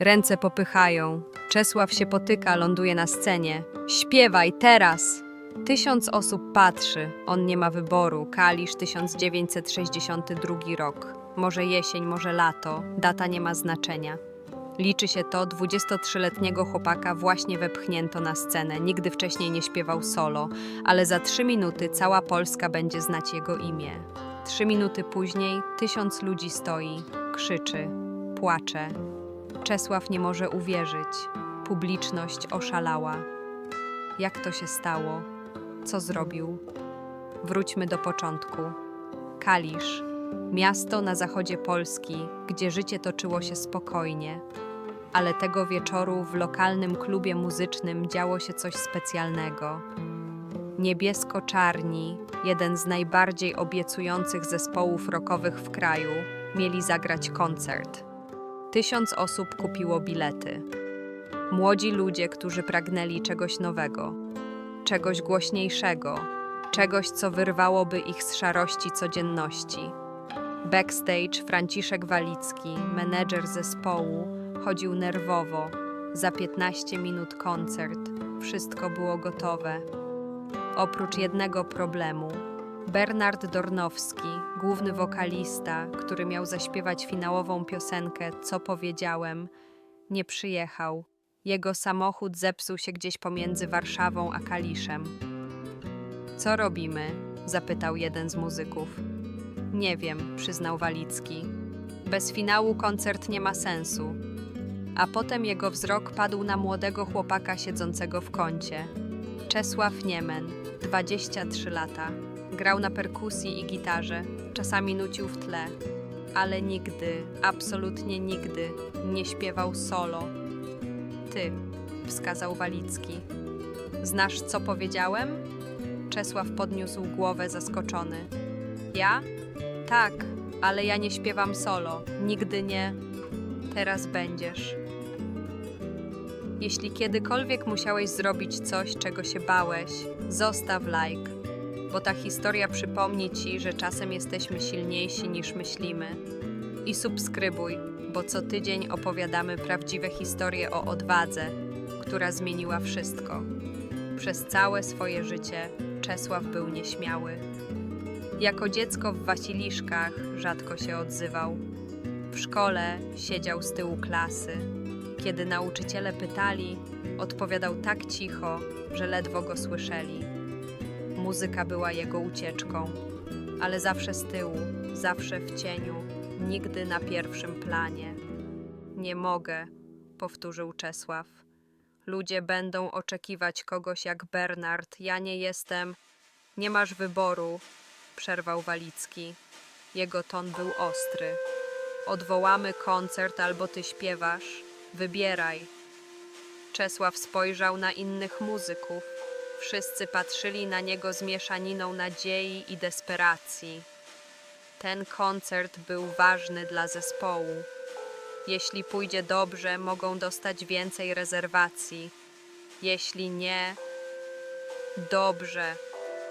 Ręce popychają. Czesław się potyka, ląduje na scenie. Śpiewaj teraz! Tysiąc osób patrzy. On nie ma wyboru. Kalisz 1962 rok. Może jesień, może lato. Data nie ma znaczenia. Liczy się to, 23-letniego chłopaka właśnie wepchnięto na scenę. Nigdy wcześniej nie śpiewał solo, ale za trzy minuty cała Polska będzie znać jego imię. Trzy minuty później tysiąc ludzi stoi, krzyczy, płacze. Czesław nie może uwierzyć. Publiczność oszalała. Jak to się stało? Co zrobił? Wróćmy do początku. Kalisz, miasto na zachodzie Polski, gdzie życie toczyło się spokojnie. Ale tego wieczoru w lokalnym klubie muzycznym działo się coś specjalnego. Niebiesko-czarni, jeden z najbardziej obiecujących zespołów rockowych w kraju, mieli zagrać koncert. Tysiąc osób kupiło bilety. Młodzi ludzie, którzy pragnęli czegoś nowego, czegoś głośniejszego, czegoś, co wyrwałoby ich z szarości codzienności. Backstage Franciszek Walicki, menedżer zespołu, chodził nerwowo. Za 15 minut koncert. Wszystko było gotowe. Oprócz jednego problemu. Bernard Dornowski, główny wokalista, który miał zaśpiewać finałową piosenkę Co powiedziałem, nie przyjechał. Jego samochód zepsuł się gdzieś pomiędzy Warszawą a Kaliszem. Co robimy? zapytał jeden z muzyków. Nie wiem, przyznał Walicki. Bez finału koncert nie ma sensu. A potem jego wzrok padł na młodego chłopaka siedzącego w kącie. Czesław Niemen, 23 lata. Grał na perkusji i gitarze, czasami nucił w tle, ale nigdy, absolutnie nigdy nie śpiewał solo. Ty, wskazał Walicki. Znasz, co powiedziałem? Czesław podniósł głowę zaskoczony. Ja? Tak, ale ja nie śpiewam solo. Nigdy nie. Teraz będziesz. Jeśli kiedykolwiek musiałeś zrobić coś, czego się bałeś, zostaw like, bo ta historia przypomni ci, że czasem jesteśmy silniejsi niż myślimy. I subskrybuj, bo co tydzień opowiadamy prawdziwe historie o odwadze, która zmieniła wszystko. Przez całe swoje życie Czesław był nieśmiały. Jako dziecko w Wasiliszkach rzadko się odzywał. W szkole siedział z tyłu klasy. Kiedy nauczyciele pytali, odpowiadał tak cicho, że ledwo go słyszeli. Muzyka była jego ucieczką, ale zawsze z tyłu, zawsze w cieniu, nigdy na pierwszym planie. Nie mogę, powtórzył Czesław. Ludzie będą oczekiwać kogoś jak Bernard. Ja nie jestem. Nie masz wyboru, przerwał Walicki. Jego ton był ostry. Odwołamy koncert albo ty śpiewasz. Wybieraj. Czesław spojrzał na innych muzyków. Wszyscy patrzyli na niego z mieszaniną nadziei i desperacji. Ten koncert był ważny dla zespołu. Jeśli pójdzie dobrze, mogą dostać więcej rezerwacji. Jeśli nie, dobrze,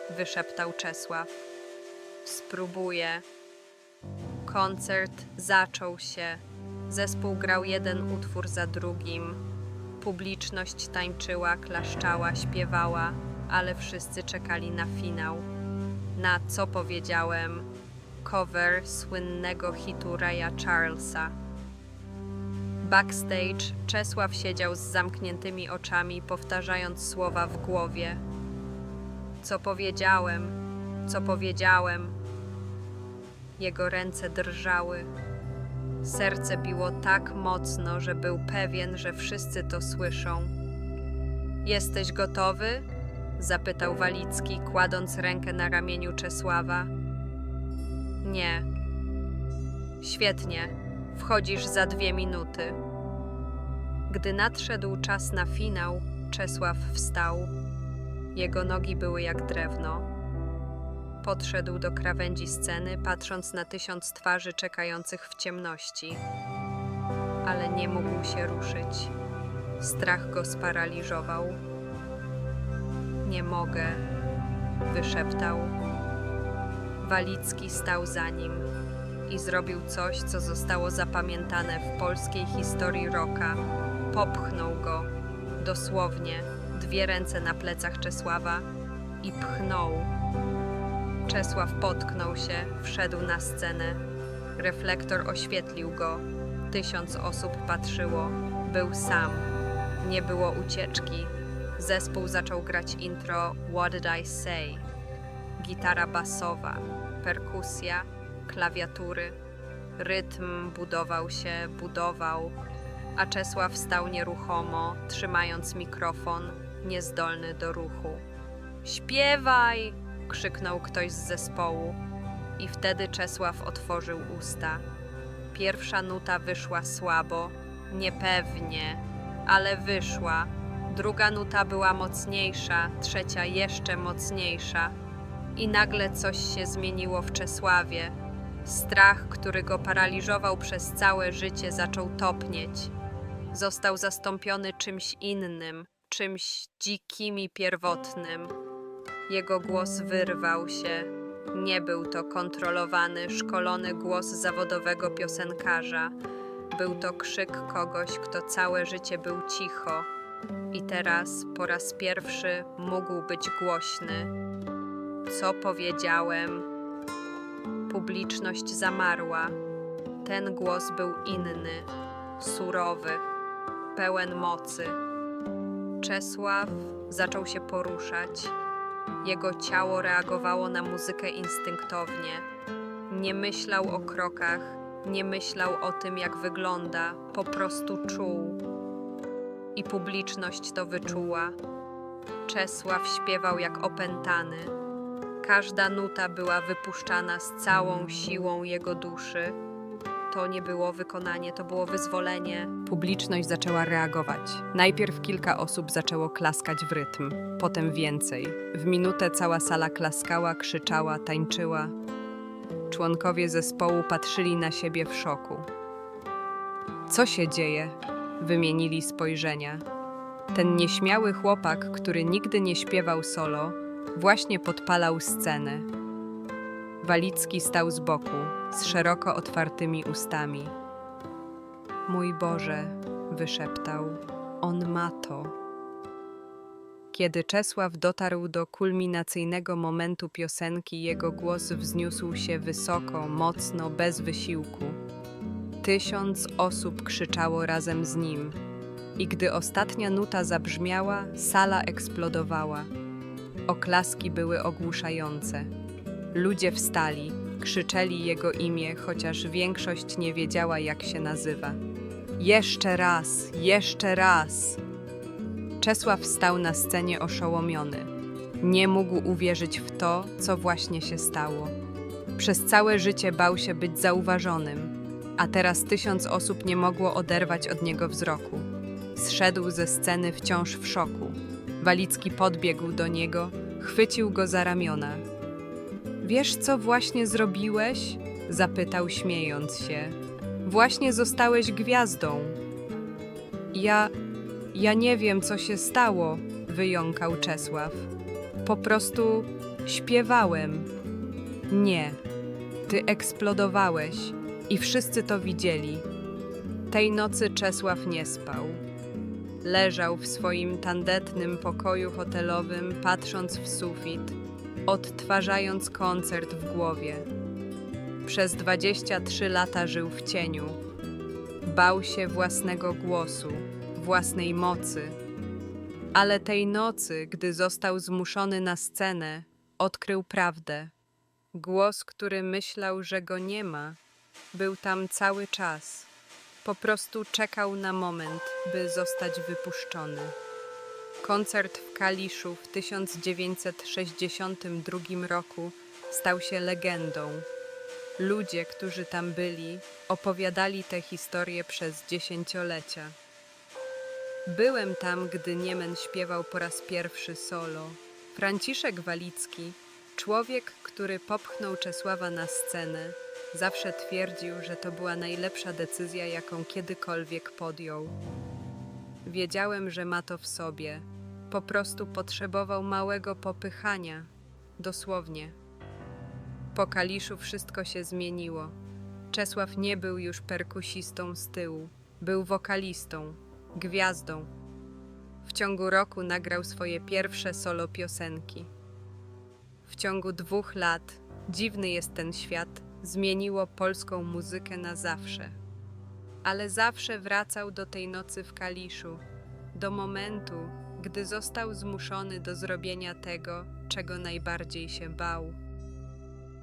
wyszeptał Czesław. Spróbuję. Koncert zaczął się. Zespół grał jeden utwór za drugim. Publiczność tańczyła, klaszczała, śpiewała, ale wszyscy czekali na finał. Na co powiedziałem? Cover słynnego hitu Raya Charlesa. Backstage Czesław siedział z zamkniętymi oczami, powtarzając słowa w głowie. Co powiedziałem? Co powiedziałem? Jego ręce drżały. Serce biło tak mocno, że był pewien, że wszyscy to słyszą. Jesteś gotowy? zapytał Walicki, kładąc rękę na ramieniu Czesława. Nie. Świetnie. Wchodzisz za dwie minuty. Gdy nadszedł czas na finał, Czesław wstał. Jego nogi były jak drewno. Podszedł do krawędzi sceny, patrząc na tysiąc twarzy czekających w ciemności. Ale nie mógł się ruszyć. Strach go sparaliżował. Nie mogę, wyszeptał. Walicki stał za nim. i zrobił coś, co zostało zapamiętane w polskiej historii rocka. Popchnął go, dosłownie, dwie ręce na plecach Czesława i pchnął. Czesław potknął się, wszedł na scenę. Reflektor oświetlił go. Tysiąc osób patrzyło. Był sam. Nie było ucieczki. Zespół zaczął grać intro What Did I Say? Gitara basowa, perkusja, klawiatury. Rytm budował się, budował, a Czesław stał nieruchomo, trzymając mikrofon, niezdolny do ruchu. Śpiewaj! Krzyknął ktoś z zespołu. I wtedy Czesław otworzył usta. Pierwsza nuta wyszła słabo, niepewnie, ale wyszła. Druga nuta była mocniejsza, trzecia jeszcze mocniejsza. I nagle coś się zmieniło w Czesławie. Strach, który go paraliżował przez całe życie, zaczął topnieć. Został zastąpiony czymś innym, czymś dzikim i pierwotnym. Jego głos wyrwał się. Nie był to kontrolowany, szkolony głos zawodowego piosenkarza. Był to krzyk kogoś, kto całe życie był cicho i teraz po raz pierwszy mógł być głośny. Co powiedziałem? Publiczność zamarła. Ten głos był inny, surowy, pełen mocy. Czesław zaczął się poruszać. Jego ciało reagowało na muzykę instynktownie. Nie myślał o krokach, nie myślał o tym, jak wygląda, po prostu czuł. I publiczność to wyczuła. Czesław śpiewał jak opętany. Każda nuta była wypuszczana z całą siłą jego duszy. To nie było wykonanie, to było wyzwolenie. Publiczność zaczęła reagować. Najpierw kilka osób zaczęło klaskać w rytm, potem więcej. W minutę cała sala klaskała, krzyczała, tańczyła. Członkowie zespołu patrzyli na siebie w szoku. Co się dzieje? Wymienili spojrzenia. Ten nieśmiały chłopak, który nigdy nie śpiewał solo, właśnie podpalał scenę. Walicki stał z boku, z szeroko otwartymi ustami. Mój Boże, wyszeptał, on ma to. Kiedy Czesław dotarł do kulminacyjnego momentu piosenki, jego głos wzniósł się wysoko, mocno, bez wysiłku. Tysiąc osób krzyczało razem z nim. I gdy ostatnia nuta zabrzmiała, sala eksplodowała. Oklaski były ogłuszające. Ludzie wstali, krzyczeli jego imię, chociaż większość nie wiedziała, jak się nazywa. Jeszcze raz, jeszcze raz! Czesław stał na scenie oszołomiony. Nie mógł uwierzyć w to, co właśnie się stało. Przez całe życie bał się być zauważonym, a teraz tysiąc osób nie mogło oderwać od niego wzroku. Zszedł ze sceny wciąż w szoku. Walicki podbiegł do niego, chwycił go za ramiona. Wiesz, co właśnie zrobiłeś? zapytał, śmiejąc się. Właśnie zostałeś gwiazdą. Ja. Ja nie wiem, co się stało, wyjąkał Czesław. Po prostu śpiewałem. Nie, ty eksplodowałeś i wszyscy to widzieli. Tej nocy Czesław nie spał. Leżał w swoim tandetnym pokoju hotelowym, patrząc w sufit, odtwarzając koncert w głowie. Przez 23 lata żył w cieniu. Bał się własnego głosu, własnej mocy. Ale tej nocy, gdy został zmuszony na scenę, odkrył prawdę. Głos, który myślał, że go nie ma, był tam cały czas. Po prostu czekał na moment, by zostać wypuszczony. Koncert w Kaliszu w 1962 roku stał się legendą. Ludzie, którzy tam byli, opowiadali tę historię przez dziesięciolecia. Byłem tam, gdy Niemen śpiewał po raz pierwszy solo. Franciszek Walicki, człowiek, który popchnął Czesława na scenę, zawsze twierdził, że to była najlepsza decyzja, jaką kiedykolwiek podjął. Wiedziałem, że ma to w sobie. Po prostu potrzebował małego popychania. Dosłownie. Po Kaliszu wszystko się zmieniło. Czesław nie był już perkusistą z tyłu, był wokalistą, gwiazdą. W ciągu roku nagrał swoje pierwsze solo piosenki. W ciągu dwóch lat, dziwny jest ten świat, zmieniło polską muzykę na zawsze. Ale zawsze wracał do tej nocy w Kaliszu, do momentu, gdy został zmuszony do zrobienia tego, czego najbardziej się bał.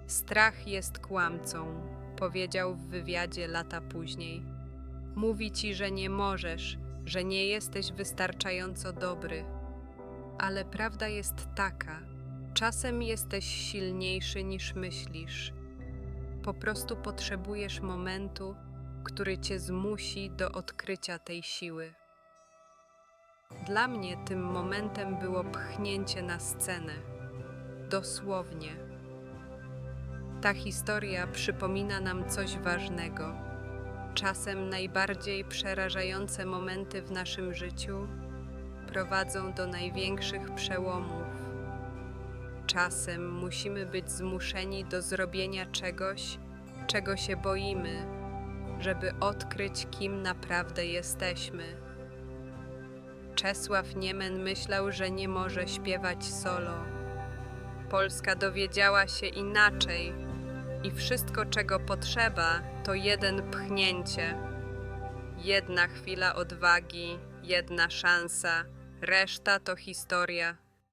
Strach jest kłamcą, powiedział w wywiadzie lata później. Mówi ci, że nie możesz, że nie jesteś wystarczająco dobry. Ale prawda jest taka: czasem jesteś silniejszy niż myślisz. Po prostu potrzebujesz momentu, który cię zmusi do odkrycia tej siły. Dla mnie tym momentem było pchnięcie na scenę. Dosłownie. Ta historia przypomina nam coś ważnego. Czasem najbardziej przerażające momenty w naszym życiu prowadzą do największych przełomów. Czasem musimy być zmuszeni do zrobienia czegoś, czego się boimy, żeby odkryć, kim naprawdę jesteśmy. Czesław Niemen myślał, że nie może śpiewać solo. Polska dowiedziała się inaczej i wszystko, czego potrzeba, to jeden pchnięcie. Jedna chwila odwagi, jedna szansa, reszta to historia.